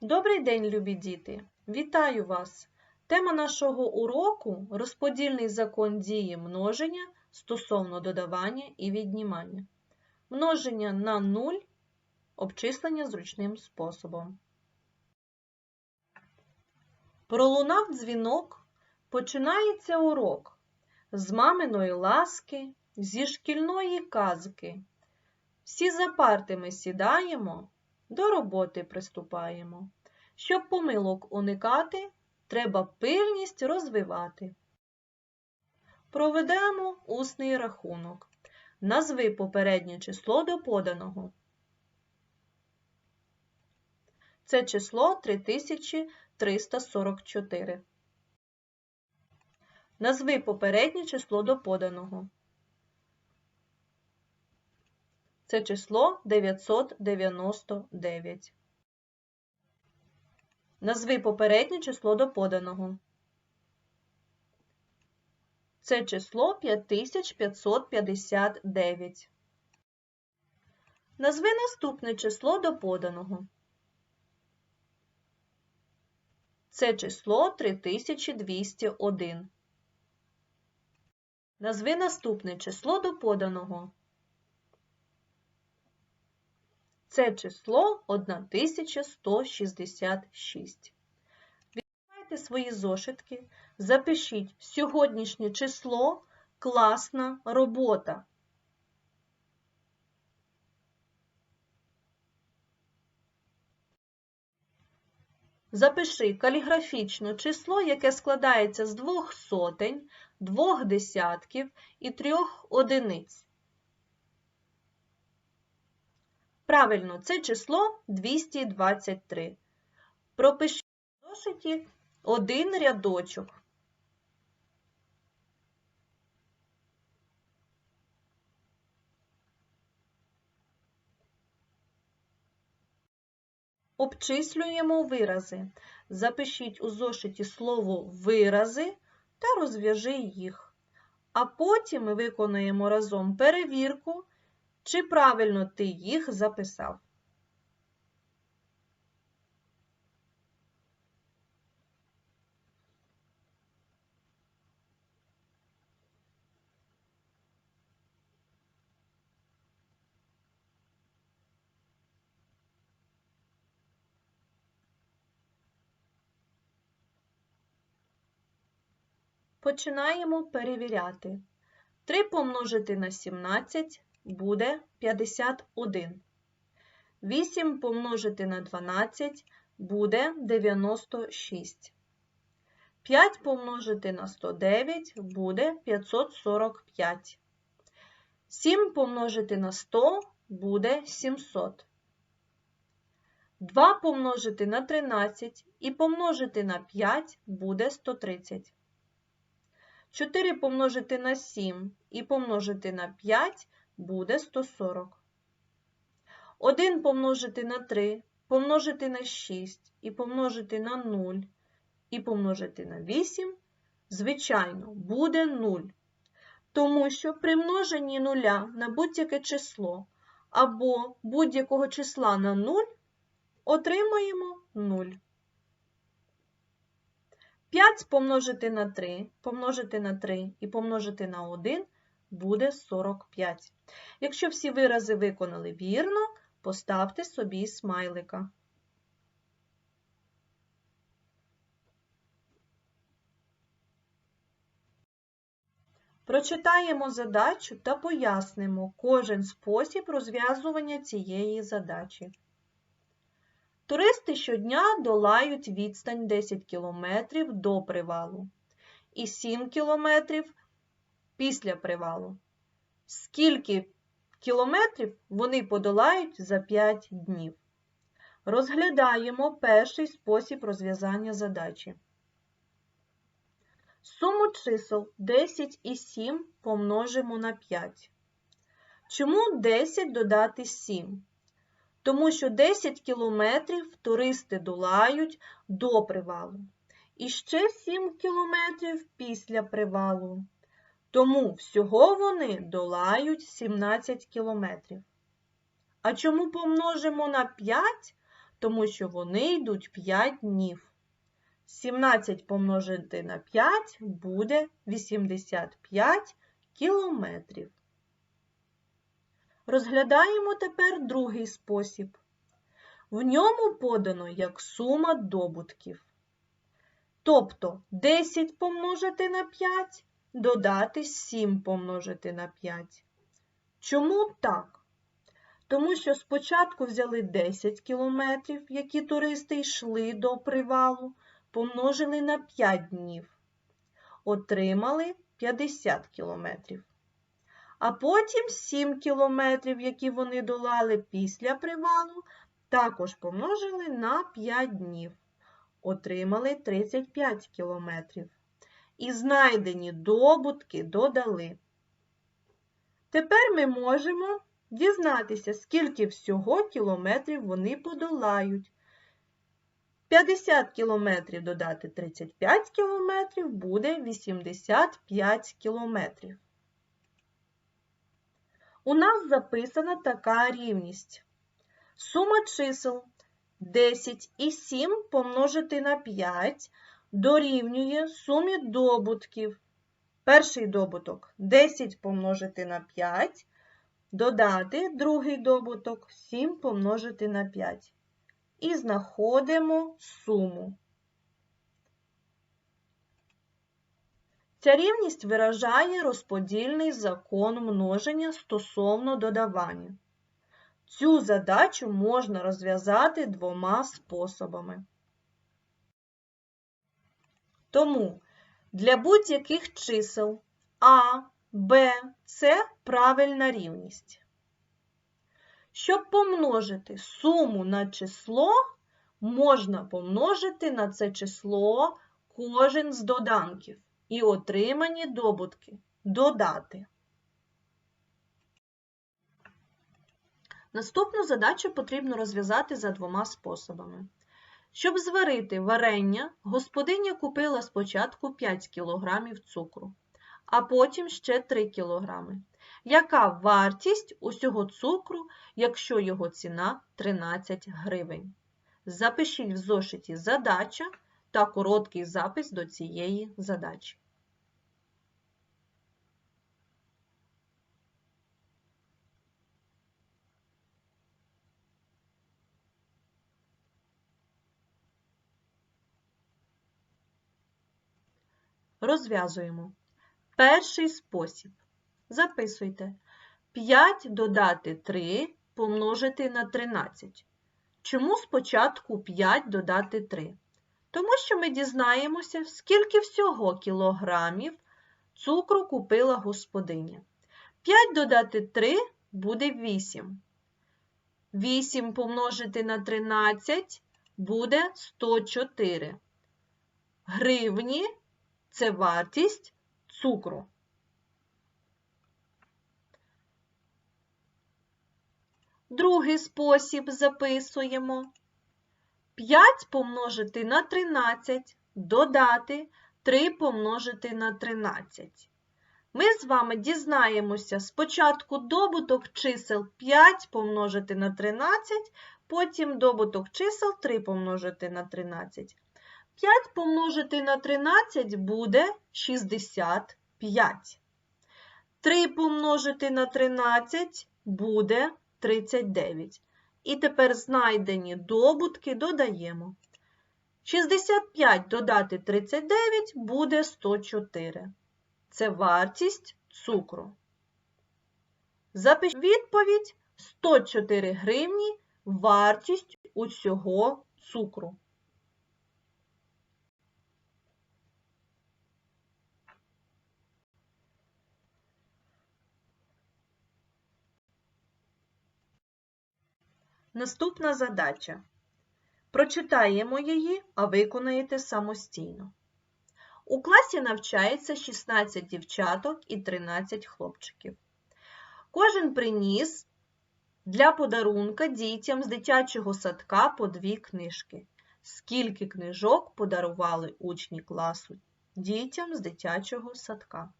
Добрий день, любі діти! Вітаю вас! Тема нашого уроку розподільний закон дії множення стосовно додавання і віднімання. Множення на 0, обчислення зручним способом. Пролунав дзвінок, починається урок. З маминої ласки, зі шкільної казки. Всі за парти ми сідаємо, до роботи приступаємо. Щоб помилок уникати, треба пильність розвивати. Проведемо усний рахунок. Назви попереднє число до поданого. Це число 3344. Назви попереднє число до поданого. Це число 999. Назви попереднє число до поданого. Це число 5559. Назви наступне число до поданого. Це число 3201. Назви наступне число до поданого. Це число 1166. Відкривайте свої зошитки, запишіть сьогоднішнє число класна робота. Запиши каліграфічно число, яке складається з двох сотень, двох десятків і трьох одиниць. Правильно, це число 223. Пропишіть в зошиті один рядочок. Обчислюємо вирази. Запишіть у зошиті слово вирази та розв'яжи їх. А потім ми виконуємо разом перевірку, чи правильно ти їх записав. Починаємо перевіряти. 3 помножити на 17 буде 51. 8 помножити на 12 буде 96. 5 помножити на 109 буде 545. 7 помножити на 100 буде 700. 2 помножити на 13 і помножити на 5 буде 130. 4 помножити на 7 і помножити на 5 буде 140. 1 помножити на 3, помножити на 6 і помножити на 0 і помножити на 8, звичайно, буде 0. Тому що при множенні нуля на будь-яке число або будь-якого числа на 0 отримаємо 0. 5 помножити на 3, помножити на 3 і помножити на 1 буде 45. Якщо всі вирази виконали вірно, поставте собі смайлика. Прочитаємо задачу та пояснимо кожен спосіб розв'язування цієї задачі. Туристи щодня долають відстань 10 км до привалу і 7 км після привалу. Скільки кілометрів вони подолають за 5 днів? Розглядаємо перший спосіб розв'язання задачі. Суму чисел 10 і 7 помножимо на 5. Чому 10 додати 7? Тому що 10 кілометрів туристи долають до привалу. І ще 7 кілометрів після привалу. Тому всього вони долають 17 кілометрів. А чому помножимо на 5? тому що вони йдуть 5 днів. 17 помножити на 5 буде 85 кілометрів. Розглядаємо тепер другий спосіб. В ньому подано як сума добутків. Тобто 10 помножити на 5 додати 7 помножити на 5. Чому так? Тому що спочатку взяли 10 кілометрів, які туристи йшли до привалу, помножили на 5 днів. Отримали 50 кілометрів. А потім 7 кілометрів, які вони долали після привалу, також помножили на 5 днів. Отримали 35 кілометрів. І знайдені добутки додали. Тепер ми можемо дізнатися, скільки всього кілометрів вони подолають. 50 кілометрів додати 35 кілометрів буде 85 кілометрів. У нас записана така рівність. Сума чисел 10 і 7 помножити на 5 дорівнює сумі добутків. Перший добуток 10 помножити на 5, додати другий добуток 7 помножити на 5. І знаходимо суму. Ця рівність виражає розподільний закон множення стосовно додавання. Цю задачу можна розв'язати двома способами. Тому для будь-яких чисел А, Б, С правильна рівність. Щоб помножити суму на число, можна помножити на це число кожен з доданків і отримані добутки додати. Наступну задачу потрібно розв'язати за двома способами. Щоб зварити варення, господиня купила спочатку 5 кг цукру, а потім ще 3 кг. Яка вартість усього цукру, якщо його ціна 13 гривень? Запишіть в зошиті задача та короткий запис до цієї задачі. Розв'язуємо. Перший спосіб. Записуйте. 5 додати 3 помножити на 13. Чому спочатку 5 додати 3? Тому що ми дізнаємося, скільки всього кілограмів цукру купила господиня. 5 додати 3 буде 8. 8 помножити на 13 буде 104. Гривні це вартість цукру. Другий спосіб записуємо. 5 помножити на 13, додати 3 помножити на 13. Ми з вами дізнаємося спочатку добуток чисел 5 помножити на 13, потім добуток чисел 3 помножити на 13. 5 помножити на 13 буде 65. 3 помножити на 13 буде 39. І тепер знайдені добутки додаємо. 65 додати 39 буде 104. Це вартість цукру. Запишіть відповідь 104 гривні вартість усього цукру. Наступна задача. Прочитаємо її, а виконаєте самостійно. У класі навчається 16 дівчаток і 13 хлопчиків. Кожен приніс для подарунка дітям з дитячого садка по дві книжки. Скільки книжок подарували учні класу дітям з дитячого садка?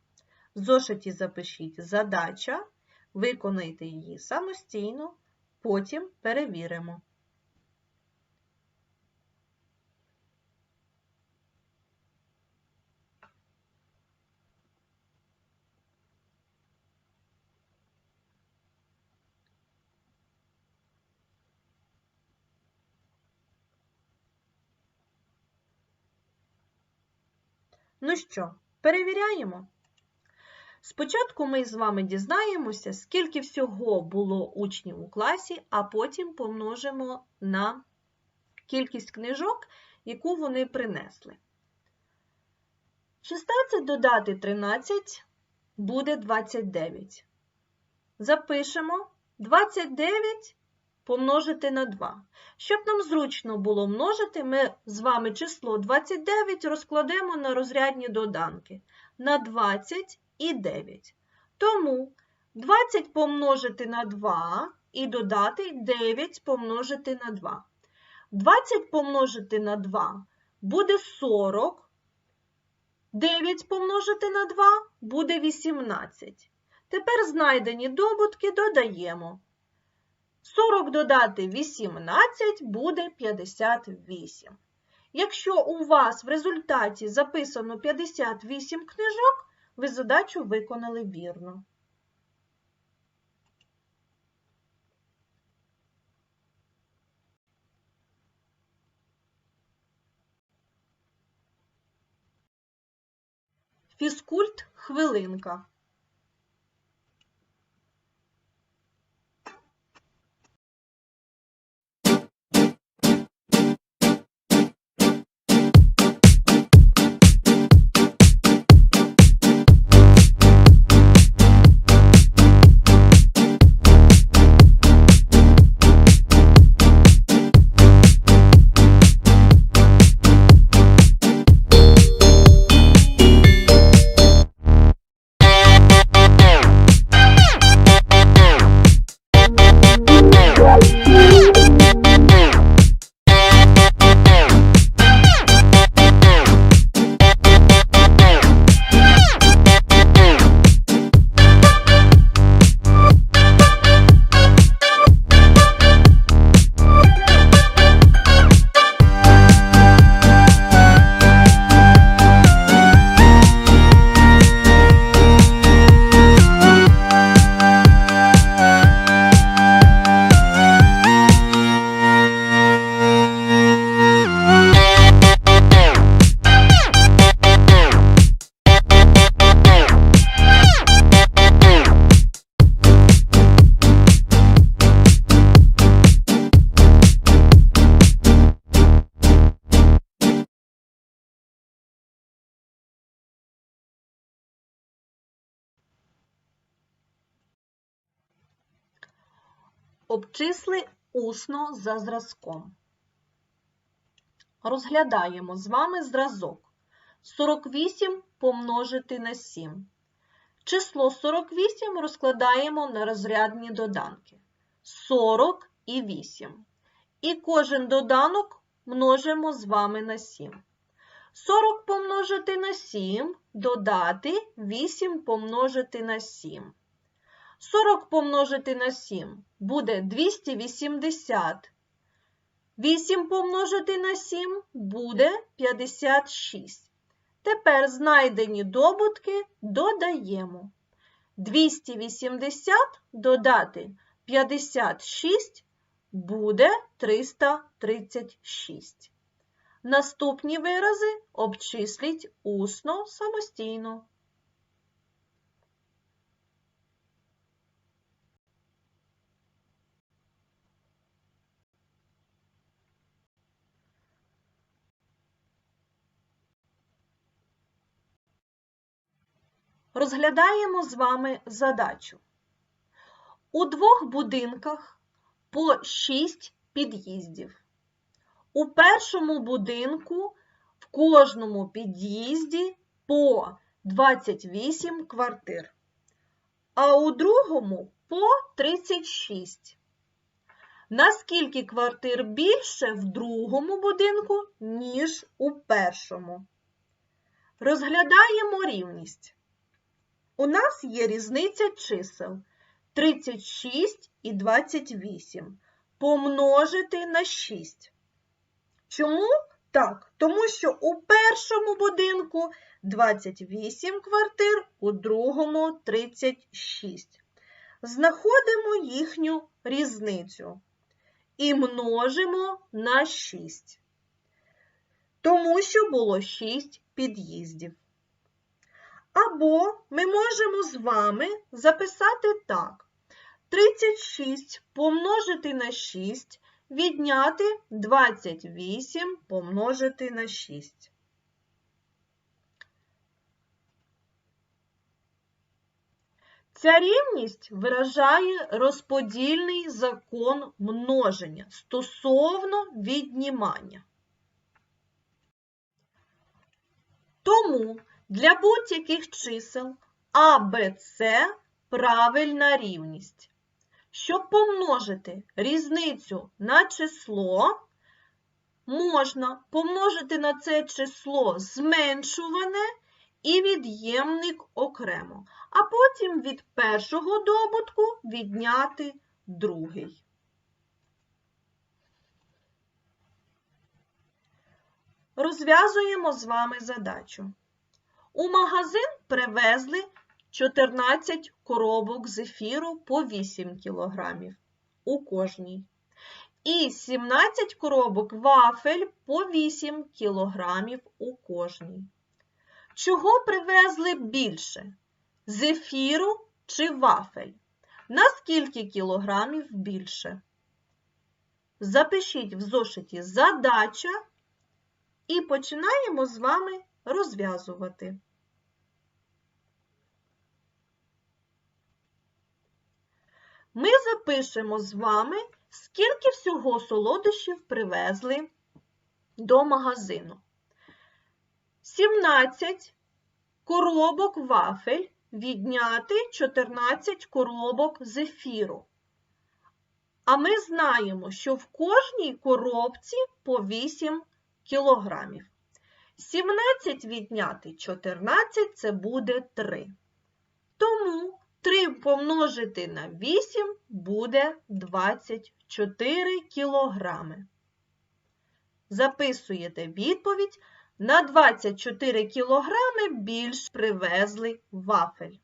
В зошиті запишіть задача, виконайте її самостійно. Потім перевіримо. Ну що, перевіряємо? Спочатку ми з вами дізнаємося, скільки всього було учнів у класі, а потім помножимо на кількість книжок, яку вони принесли. 16 додати 13 буде 29. Запишемо 29 помножити на 2. Щоб нам зручно було множити, ми з вами число 29 розкладемо на розрядні доданки на 20 і 9. Тому 20 помножити на 2 і додати 9 помножити на 2. 20 помножити на 2 буде 40. 9 помножити на 2 буде 18. Тепер знайдені добутки додаємо. 40 додати 18 буде 58. Якщо у вас в результаті записано 58 книжок, ви задачу виконали вірно. Фізкульт хвилинка. Обчисли усно за зразком. Розглядаємо з вами зразок. 48 помножити на 7. Число 48 розкладаємо на розрядні доданки. 40 і 8. І кожен доданок множимо з вами на 7. 40 помножити на 7, додати 8 помножити на 7. 40 помножити на 7 буде 280. 8 помножити на 7 буде 56. Тепер знайдені добутки додаємо. 280 додати 56 буде 336. Наступні вирази обчисліть усно самостійно. Розглядаємо з вами задачу. У двох будинках по 6 під'їздів. У першому будинку в кожному під'їзді по 28 квартир, а у другому по 36. Наскільки квартир більше в другому будинку, ніж у першому? Розглядаємо рівність. У нас є різниця чисел 36 і 28 помножити на 6. Чому? Так, тому що у першому будинку 28 квартир, у другому 36. Знаходимо їхню різницю і множимо на 6. Тому що було 6 під'їздів. Або ми можемо з вами записати так. 36 помножити на 6, відняти 28 помножити на 6. Ця рівність виражає розподільний закон множення стосовно віднімання. Тому для будь-яких чисел А, Б, С правильна рівність. Щоб помножити різницю на число, можна помножити на це число зменшуване і від'ємник окремо, а потім від першого добутку відняти другий. Розв'язуємо з вами задачу. У магазин привезли 14 коробок зефіру по 8 кг у кожній. І 17 коробок вафель по 8 кг у кожній. Чого привезли більше? Зефіру чи вафель? На скільки кілограмів більше? Запишіть в зошиті задача і починаємо з вами розв'язувати. Ми запишемо з вами, скільки всього солодощів привезли до магазину. 17 коробок вафель відняти 14 коробок зефіру. А ми знаємо, що в кожній коробці по 8 кілограмів. 17 відняти 14 це буде 3. Тому 3 помножити на 8 буде 24 кілограми. Записуєте відповідь. На 24 кілограми більш привезли вафель.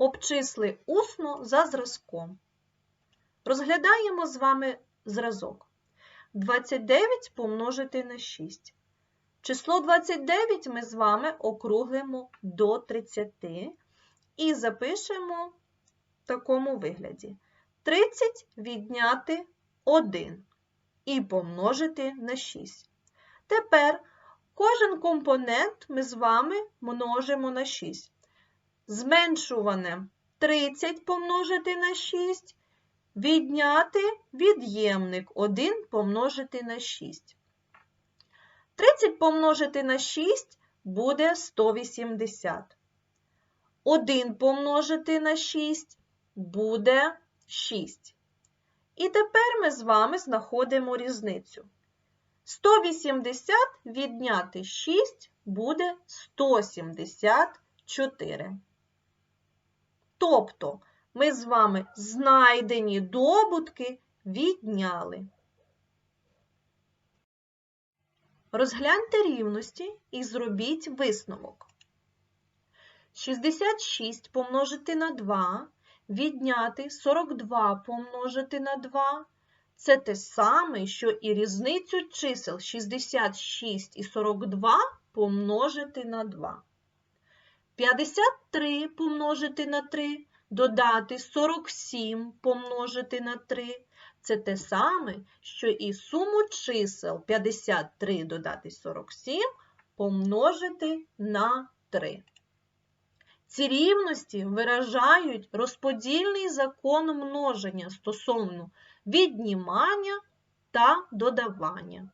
Обчисли усно за зразком. Розглядаємо з вами зразок. 29 помножити на 6. Число 29 ми з вами округлимо до 30 і запишемо в такому вигляді. 30 відняти 1 і помножити на 6. Тепер кожен компонент ми з вами множимо на 6. Зменшуване 30 помножити на 6, відняти від'ємник 1 помножити на 6. 30 помножити на 6 буде 180. 1 помножити на 6 буде 6. І тепер ми з вами знаходимо різницю. 180 відняти 6 буде 174. Тобто ми з вами знайдені добутки відняли. Розгляньте рівності і зробіть висновок. 66 помножити на 2, відняти 42 помножити на 2. Це те саме, що і різницю чисел 66 і 42 помножити на 2. 53 помножити на 3, додати 47 помножити на 3. Це те саме, що і суму чисел 53 додати 47 помножити на 3. Ці рівності виражають розподільний закон множення стосовно віднімання та додавання.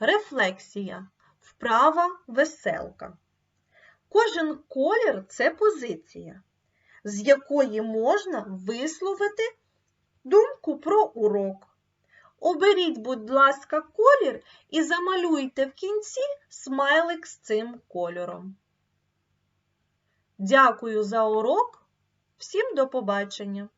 Рефлексія. Вправа веселка. Кожен колір це позиція з якої можна висловити думку про урок. Оберіть, будь ласка, колір і замалюйте в кінці смайлик з цим кольором. Дякую за урок. Всім до побачення!